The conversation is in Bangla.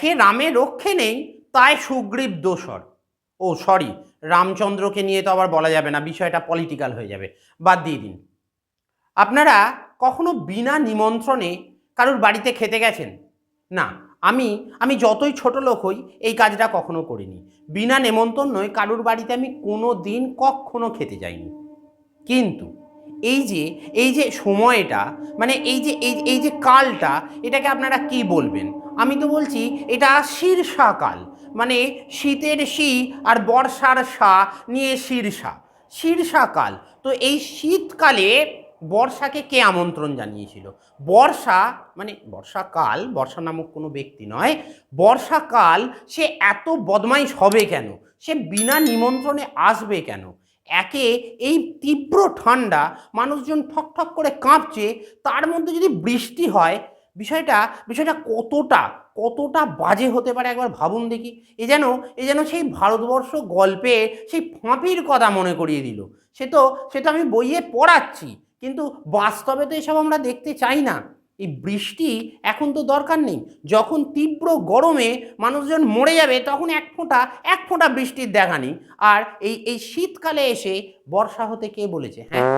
একে রামে রক্ষে নেই, তাই সুগ্রীব দোসর ও সরি রামচন্দ্রকে নিয়ে তো আবার বলা যাবে না, বিষয়টা পলিটিক্যাল হয়ে যাবে। বাদ দিয়ে দিন। আপনারা কখনো বিনা নিমন্ত্রণে কারোর বাড়িতে খেতে গেছেন? না, আমি আমি যতই ছোট লোক হই, এই কাজটা কখনো করিনি। বিনা নেমন্তন্নয় কারোর বাড়িতে আমি কোনো দিন কখনো খেতে যাইনি। কিন্তু এই যে এই যে সময়টা মানে এই যে, এই এই যে কালটা, এটাকে আপনারা কি বলবেন? আমি তো বলছি, এটা শীর্ষাকাল মানে শীতের শী আর বর্ষার সা নিয়ে শীর্ষা শীর্ষাকাল তো এই শীতকালে বর্ষাকে কে আমন্ত্রণ জানিয়েছিল? বর্ষা মানে বর্ষাকাল বর্ষা নামক কোনো ব্যক্তি নয় বর্ষাকাল সে এত বদমাইশ হবে কেন? সে বিনা নিমন্ত্রণে আসবে কেন? একে এই তীব্র ঠান্ডা মানুষজন ঠক ঠক করে কাঁপছে, তার মধ্যে যদি বৃষ্টি হয়, বিষয়টা বিষয়টা কতটা কতটা বাজে হতে পারে একবার ভাবুন দেখি। এ যেন এ যেন সেই ভারতবর্ষ গল্পে সেই ফাঁপির কথা মনে করিয়ে দিল। সে তো সে তো আমি বইয়ে পড়াচ্ছি, কিন্তু বাস্তবে তো এসব আমরা দেখতে চাই না। এই বৃষ্টি এখন তো দরকার নেই। যখন তীব্র গরমে মানুষজন মরে যাবে, তখন এক ফোঁটা এক ফোঁটা বৃষ্টির দেখা নেই। আর এই এই শীতকালে এসে বর্ষা হতে কে বলেছে? হ্যাঁ